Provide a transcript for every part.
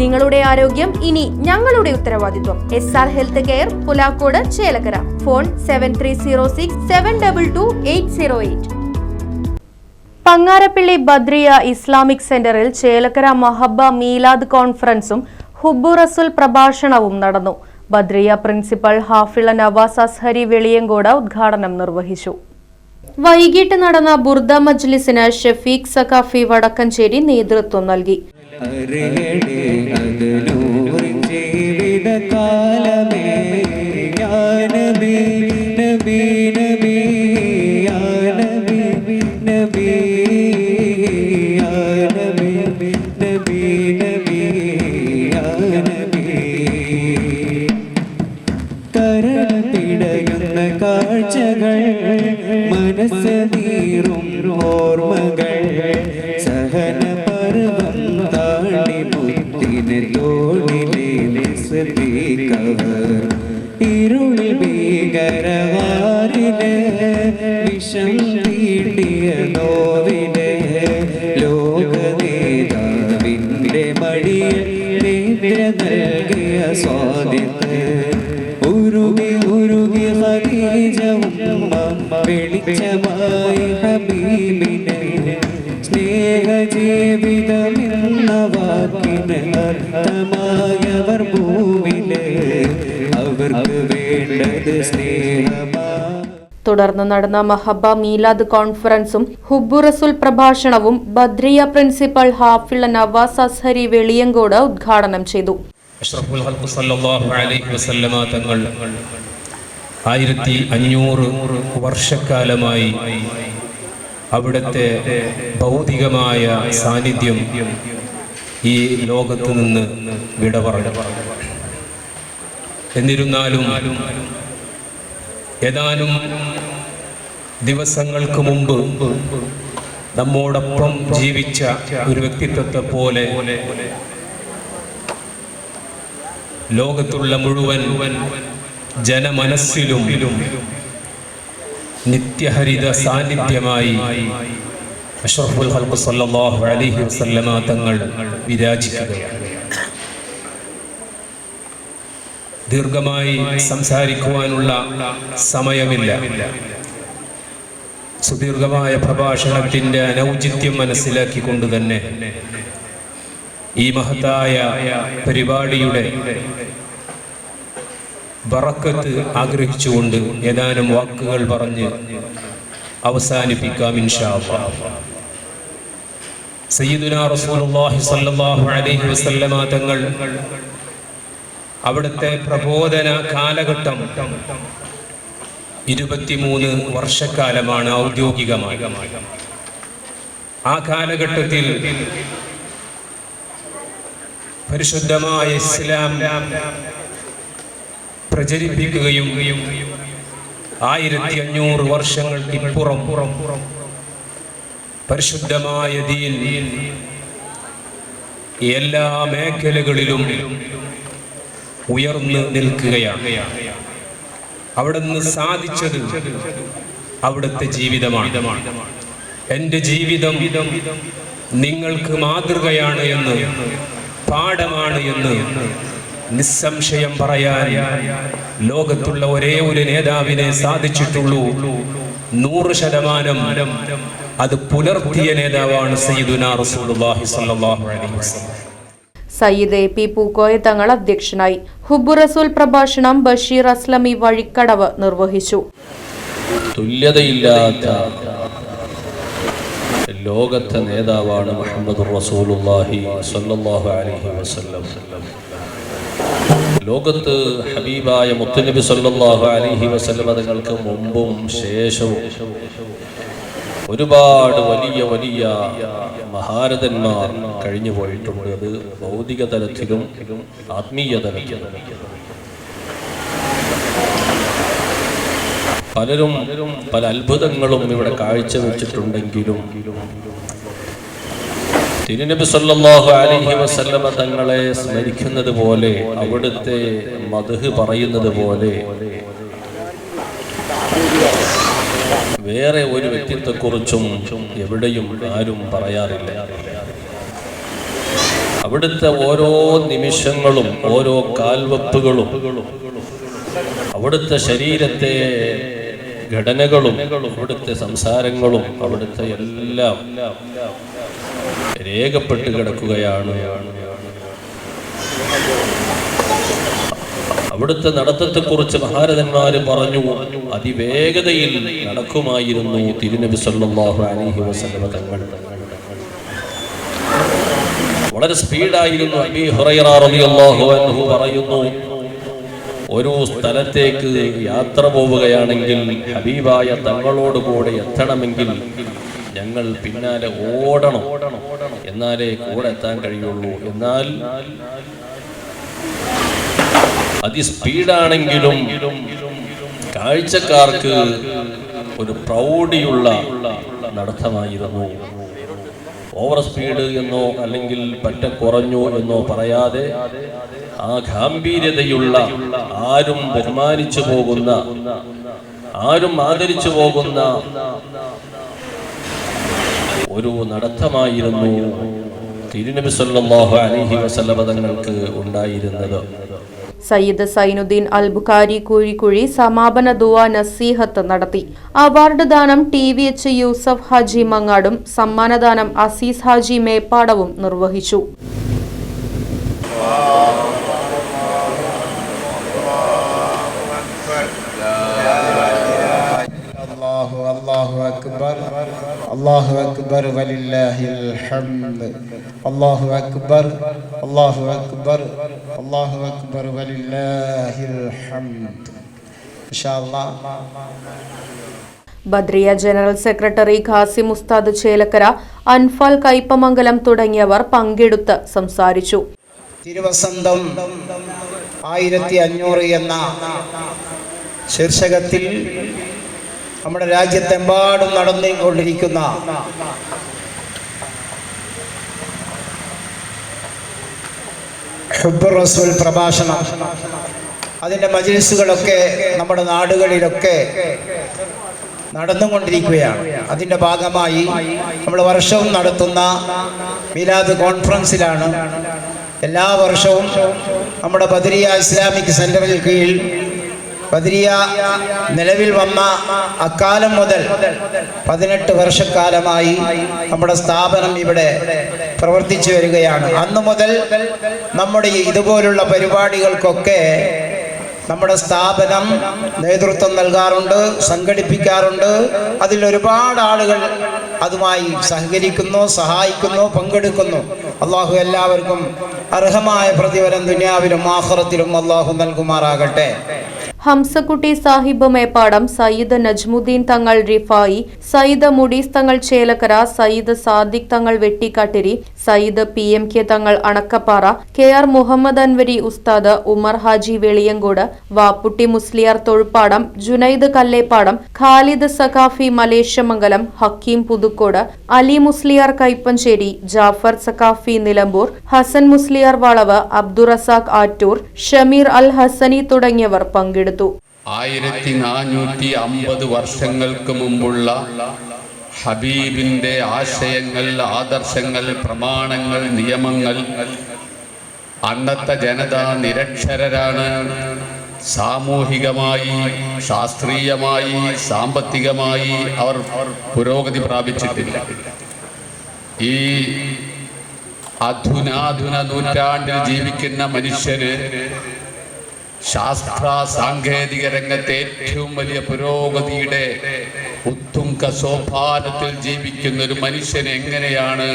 നിങ്ങളുടെ ആരോഗ്യം ഇനി ഞങ്ങളുടെ ഉത്തരവാദിത്വം. S R health care Pulakkode Chelakkara. Phone seven three zero six seven double two eight zero eight Pangarappally Badriya Islamic സെന്ററിൽ ചേലക്കര മഹബ മീലാദ് കോൺഫറൻസും ഹുബു റസുൽ പ്രഭാഷണവും നടന്നു. ബദ്രിയ പ്രിൻസിപ്പൽ ഹാഫിള നവാസ് അസ്ഹരി വെളിയങ്കോട് ഉദ്ഘാടനം നിർവഹിച്ചു. വൈകിട്ട് നടന്ന ബുർദ മജ്ലിസിന് ഷെഫീഖ് സഖാഫി വടക്കഞ്ചേരി നേതൃത്വം നൽകി. हरे हरे हदलो ഉരുകി ഉരുകി ഖദീജവും വെളിച്ചമായി ഹബീബിനെ സ്നേഹജീവിതമെന്ന വാക്കിന് അർത്ഥമായവർ ഭൂമിയിലെ അവർക്ക് വേണ്ടത് സ്നേഹമാ. തുടർന്ന് നടന്ന മഹബ മീലാദ് കോൺഫറൻസും ഹുബു റസുൽ പ്രഭാഷണവും ബദ്രിയ പ്രിൻസിപ്പൽ ഹാഫിൾ നവാസ് അസ്ഹരി വെളിയങ്കോട് ഉദ്ഘാടനം ചെയ്തു. അഷ്റഫുൽ ഹൽഖ് സല്ലല്ലാഹു അലൈഹി വസല്ലമ തങ്ങൾ ആയിരത്തി അഞ്ഞൂറ് വർഷക്കാലമായി അവിടുത്തെ ഭൗതികമായ സാന്നിധ്യം ഈ ലോകത്ത് നിന്ന് വിട പറഞ്ഞു എന്നിരുന്നാലും ഏതാനും ദിവസങ്ങൾക്ക് മുമ്പ് നമ്മോടൊപ്പം ജീവിച്ച ഒരു വ്യക്തിത്വത്തെ പോലെ ലോകത്തുള്ള മുഴുവൻ ജനമനസ്സിലും നിത്യഹരിത സാന്നിധ്യമായി അഷ്റഫുൽ ഹൽക്ക് സല്ലാഹു അലഹി വസല്ലമ തങ്ങൾ വിരാജിക്കുകയാണ്. ദീർഘമായി സംസാരിക്കുവാനുള്ള സമയമില്ല. സുദീർഘമായ പ്രഭാഷണത്തിന്റെ അനൗചിത്യം മനസ്സിലാക്കിക്കൊണ്ട് തന്നെ ഈ മഹത്തായ പരിപാടിയുടെ ബറക്കത്ത് ആഗ്രഹിച്ചുകൊണ്ട് ഏതാനും വാക്കുകൾ പറഞ്ഞ് അവസാനിപ്പിക്കാം ഇൻഷാ അല്ലാഹ്. സയ്യിദുനാ റസൂലുള്ളാഹി സ്വല്ലല്ലാഹു അലൈഹി വസല്ലമ തങ്ങൾ അവിടുത്തെ പ്രബോധന കാലഘട്ടം ഇരുപത്തിമൂന്ന് വർഷക്കാലമാണ് ഔദ്യോഗികമായി ആ കാലഘട്ടത്തിൽ പരിശുദ്ധമായ ഇസ്ലാം പ്രചരിപ്പിക്കുകയും ആയിരത്തി അഞ്ഞൂറ് വർഷങ്ങൾക്ക് ഇപ്പുറം പരിശുദ്ധമായ ദീൻ എല്ലാ മേഖലകളിലും ഉയർന്നു നിൽക്കുകയാണ്. അവിടുന്ന് സാധിച്ചത് അവിടുത്തെ ജീവിതമാണ്. എന്റെ ജീവിതം നിങ്ങൾക്ക് മാതൃകയാണ് എന്ന് പാഠമാണ് എന്ന് നിസ്സംശയം പറയാൻ ലോകത്തുള്ള ഒരേ ഒരു നേതാവിനെ സാധിച്ചിട്ടുള്ളൂ. നൂറ് ശതമാനം അത് പുലർത്തിയ നേതാവാണ് സയ്യിദുനാ റസൂലുള്ളാഹി സ്വല്ലല്ലാഹു അലൈഹി വസല്ലം. സയ്യിദ് എ പി പൂക്കോയ തങ്ങൾ അധ്യക്ഷനായി ഹുബു റസൂൽ പ്രഭാഷണം ബഷീർ അസ്ലമി വഴിക്കടവ് നിർവഹിച്ചു. തുല്യതയില്ലാത്ത ലോകത്തെ നേതാവാണ് മുഹമ്മദ് റസൂലുള്ളാഹി സ്വല്ലല്ലാഹു അലൈഹി വസല്ലം. ലോകത്ത് ഹബീബായ മുത്തുനബി സല്ലല്ലാഹു അലൈഹി വസല്ലം തങ്ങൾക്ക് മുമ്പും ശേഷവും ഒരുപാട് വലിയ വലിയ മഹാരഥന്മാർ കഴിഞ്ഞു പോയിട്ടുണ്ട് അത് ഭൗതിക തലത്തിലും ആത്മീയ തലത്തിലും. പലരും പല അത്ഭുതങ്ങളും ഇവിടെ കാഴ്ചവെച്ചിട്ടുണ്ടെങ്കിലും തിരുനബി സല്ലല്ലാഹു അലൈഹി വസല്ലമ തങ്ങളെ സ്മരിക്കുന്നത് പോലെ അവിടുത്തെ മധു പറയുന്നത് പോലെ വേറെ ഒരു വ്യക്തിത്വക്കുറിച്ചും എവിടെയും ആരും പറയാറില്ല. അവിടുത്തെ ഓരോ നിമിഷങ്ങളും ഓരോ കാൽവെപ്പുകളും അവിടുത്തെ ശരീരത്തെ ഘടനകളും അവിടുത്തെ സംസാരങ്ങളും അവിടുത്തെ എല്ലാം രേഖപ്പെട്ട് കിടക്കുകയാണ്. അവിടുത്തെ നടത്തത്തെക്കുറിച്ച് മഹാരഥന്മാര് പറഞ്ഞു. അതിവേഗതയിൽ നടക്കുമായിരുന്നു തിരുനബി സല്ലാഹു അലഹി വസല്ലമ തങ്ങൾ. വളരെ സ്പീഡായിരുന്നു അബി ഹുറൈറ റളിയല്ലാഹു അൻഹു പറയുന്നു. ഒരു സ്ഥലത്തേക്ക് യാത്ര പോവുകയാണെങ്കിൽ ഹബീബായ തങ്ങളോട് കൂടെ എത്തണമെങ്കിൽ ഞങ്ങൾ പിന്നാലെ ഓടണം. എന്നാലേ കൂടെ എത്താൻ കഴിയുള്ളൂ. എന്നാൽ അതിസ്പീഡാണെങ്കിലും കാഴ്ചക്കാർക്ക് ഒരു പ്രൗഢിയുള്ള നടത്തമായിരുന്നു. ഓവർ സ്പീഡ് എന്നോ അല്ലെങ്കിൽ പറ്റ കുറഞ്ഞു എന്നോ പറയാതെ ആ ഗാംഭീര്യതയുള്ള ആരും ബഹുമാനിച്ചു പോകുന്ന ആരും ആദരിച്ചു പോകുന്ന ഒരു നടത്തമായിരുന്നു. തിരുനബി സല്ലല്ലാഹു അലൈഹി വസല്ലമ തങ്ങൾക്ക് ഉണ്ടായിരുന്നത്. സയ്യിദ് സൈനുദ്ദീൻ അൽ ബുഖാരി കുഴിക്കുഴി സമാപന ദുവ നസീഹത്ത് നടത്തി. അവാർഡ് ദാനം T V H Yusuf Haji മങ്ങാടും സമ്മാനദാനം അസീസ് ഹാജി മേപ്പാടവും നിർവഹിച്ചു. അള്ളാഹു അക്ബർ. അള്ളാഹു അക്ബർ വലില്ലാഹിൽ ഹംദ് അള്ളാഹു അക്ബർ അള്ളാഹു അക്ബർ അള്ളാഹു അക്ബർ വലില്ലാഹിൽ ഹംദ് ഇൻഷാ അള്ളാഹ് ബദ്രിയ ജനറൽ സെക്രട്ടറി ഖാസിം ഉസ്താദ് ചേലക്കര അൻഫാൽ കൈപ്പമംഗലം തുടങ്ങിയവർ പങ്കെടുത്ത് സംസാരിച്ചു. തിരുവസന്തം ആയിരത്തി അഞ്ഞൂറ് എന്ന ശീർഷകത്തിൽ നമ്മുടെ രാജ്യത്തെമ്പാടും നടന്നുകൊണ്ടിരിക്കുന്ന റസൂൽ പ്രഭാഷണം. അതിന്റെ മജിൽസുകളൊക്കെ നമ്മുടെ നാടുകളിലൊക്കെ നടന്നുകൊണ്ടിരിക്കുകയാണ്. അതിന്റെ ഭാഗമായി നമ്മൾ വർഷവും നടത്തുന്ന മിലാദ് കോൺഫറൻസിലാണ്. എല്ലാ വർഷവും നമ്മുടെ ബദരിയ ഇസ്ലാമിക് സെന്ററിൽ കീഴിൽ ബദരിയ നിലവിൽ വന്ന അക്കാലം മുതൽ പതിനെട്ട് വർഷക്കാലമായി നമ്മുടെ സ്ഥാപനം ഇവിടെ പ്രവർത്തിച്ചു വരികയാണ്. അന്നു മുതൽ നമ്മുടെ ഇതുപോലുള്ള പരിപാടികൾക്കൊക്കെ നമ്മുടെ സ്ഥാപനം നേതൃത്വം നൽകാറുണ്ട് സംഘടിപ്പിക്കാറുണ്ട്. അതിൽ ഒരുപാട് ആളുകൾ അതുമായി സഹകരിക്കുന്നു സഹായിക്കുന്നു പങ്കെടുക്കുന്നു. അള്ളാഹു എല്ലാവർക്കും അർഹമായ പ്രതിഫലം ദുനിയാവിലും ആഹ്റത്തിലും അള്ളാഹു നൽകുമാറാകട്ടെ. ഹംസക്കുട്ടി സാഹിബ് മേപ്പാടം സയ്യിദ് നജ്മുദ്ദീൻ തങ്ങൾ റിഫായി സയ്യിദ് മുഡീസ് തങ്ങൾ Chelakkara Sayyid Sadiq Thangal Vettikkattiri Sayyid P M K Thangal Anakkappara K R Muhammad Anvari ഉസ്താദ് ഉമർ ഹാജി വെളിയങ്കോട് വാപ്പുട്ടി മുസ്ലിയാർ തൊഴുപ്പാടം ജുനൈദ് കല്ലേപ്പാടം ഖാലിദ് സഖാഫി മലേഷ്യമംഗലം ഹക്കീം പുതുക്കോട് അലി മുസ്ലിയാർ കൈപ്പഞ്ചേരി ജാഫർ സഖാഫി നിലമ്പൂർ ഹസൻ മുസ്ലിയാർ വളവ് അബ്ദുറസാഖ് ആറ്റൂർ ഷമീർ അൽ ഹസനി തുടങ്ങിയവർ പങ്കെടുത്തു ആയിരത്തി നാനൂറ്റി അമ്പത് വർഷങ്ങൾക്ക് മുമ്പുള്ള ഹബീബിന്റെ ആശയങ്ങൾ ആദർശങ്ങൾ പ്രമാണങ്ങൾ നിയമങ്ങൾ അന്നത്തെ ജനത നിരക്ഷരരാണ്. സാമൂഹികമായി ശാസ്ത്രീയമായി സാമ്പത്തികമായി അവർ പുരോഗതി പ്രാപിച്ചിട്ടില്ല. ഈ അധുനാധുന നൂറ്റാണ്ടിൽ ജീവിക്കുന്ന മനുഷ്യര് ശാസ്ത്ര സാങ്കേതിക രംഗത്തെ ഏറ്റവും വലിയ പുരോഗതിയുടെ ഉത്തുംഗ സോപാനത്തിൽ ജീവിക്കുന്ന ഒരു മനുഷ്യൻ എങ്ങനെയാണ്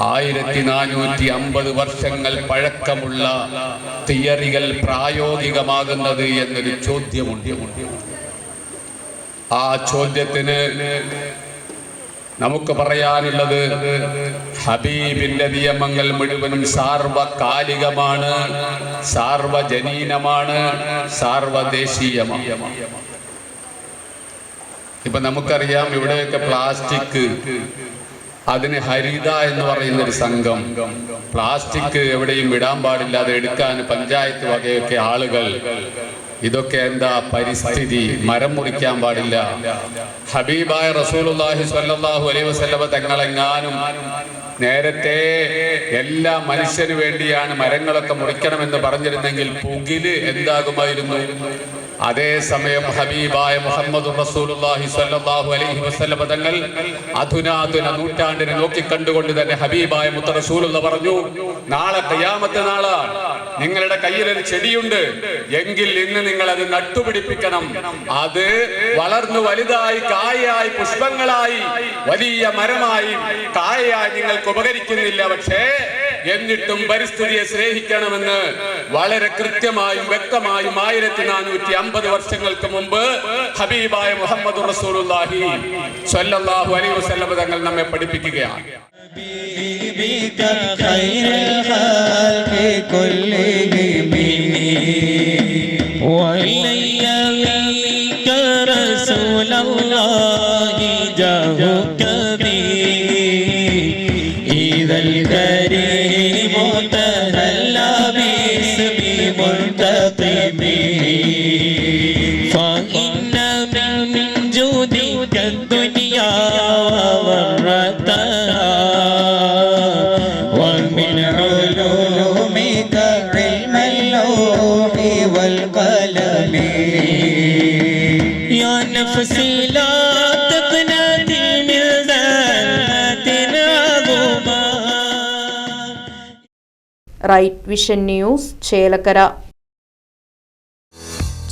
ആയിരത്തി നാനൂറ്റി അമ്പത് വർഷങ്ങൾ പഴക്കമുള്ള തിയറികൾ പ്രായോഗികമാകുന്നത് എന്നൊരു ചോദ്യമുണ്ട്. ആ ചോദ്യത്തിന് നമുക്ക് പറയാനുള്ളത് ഹബീബിന്റെ നിയമങ്ങൾ മുഴുവനും സാർവകാലികമാണ് സാർവജനീനമാണ് സാർവദേശീയമാണ്. ഇപ്പൊ നമുക്കറിയാം ഇവിടെയൊക്കെ പ്ലാസ്റ്റിക് അതിന് ഹരിത എന്ന് പറയുന്ന ഒരു സംഘം. പ്ലാസ്റ്റിക് എവിടെയും ഇടാൻ പാടില്ല അത് എടുക്കാൻ പഞ്ചായത്ത് വകയൊക്കെ ആളുകൾ. ഇതൊക്കെ എന്താ പരിസ്ഥിതി? മരം മുറിക്കാൻ പാടില്ല. ഹബീബായ റസൂലുള്ളാഹി സ്വല്ലല്ലാഹു അലൈഹി വസല്ലമ തങ്ങളെങ്ങാനും നേരത്തെ എല്ലാ മനുഷ്യന് വേണ്ടിയാണ് മരങ്ങളൊക്കെ മുറിക്കണമെന്ന് പറഞ്ഞിരുന്നെങ്കിൽ പുകിൽ എന്താകുമായിരുന്നു? അതേസമയം ഹബീബായ മുഹമ്മദ് റസൂലുള്ളാഹി സ്വല്ലല്ലാഹു അലൈഹി വസല്ലം തങ്ങൾ അധുനാധുന നൂറ്റാണ്ടിനെ നോക്കിക്കണ്ടുകൊണ്ട് തന്നെ ഹബീബായ മുത്ത പറഞ്ഞു നാളെ കയ്യാമത്തെ നാളാണ് നിങ്ങളുടെ കയ്യിൽ ഒരു ചെടിയുണ്ട്. എങ്കിൽ ഇന്ന് നിങ്ങൾ അത് നട്ടുപിടിപ്പിക്കണം. അത് വളർന്നു വലുതായി കായയായി പുഷ്പങ്ങളായി വലിയ മരമായി കായയായി നിങ്ങൾക്ക് ഉപകരിക്കുന്നില്ല. പക്ഷേ എന്നിട്ടും പരിസ്ഥിതിയെ സ്നേഹിക്കണമെന്ന് വളരെ കൃത്യമായും വ്യക്തമായും ആയിരത്തി നാനൂറ്റി അമ്പത് വർഷങ്ങൾക്ക് മുമ്പ് ഹബീബായ മുഹമ്മദ് റസൂലുള്ളാഹി സ്വല്ലല്ലാഹു അലൈഹി വസല്ലം തങ്ങൾ നമ്മെ പഠിപ്പിക്കുകയാണ് بك خير الخلق كلهم وإلي منك رسول الله جاهك ومن علومك علم اللوح والقلم يا نفسي لا تقنطي من ذات عظما റൈറ്റ് വിഷൻ ന്യൂസ് ചേലക്കര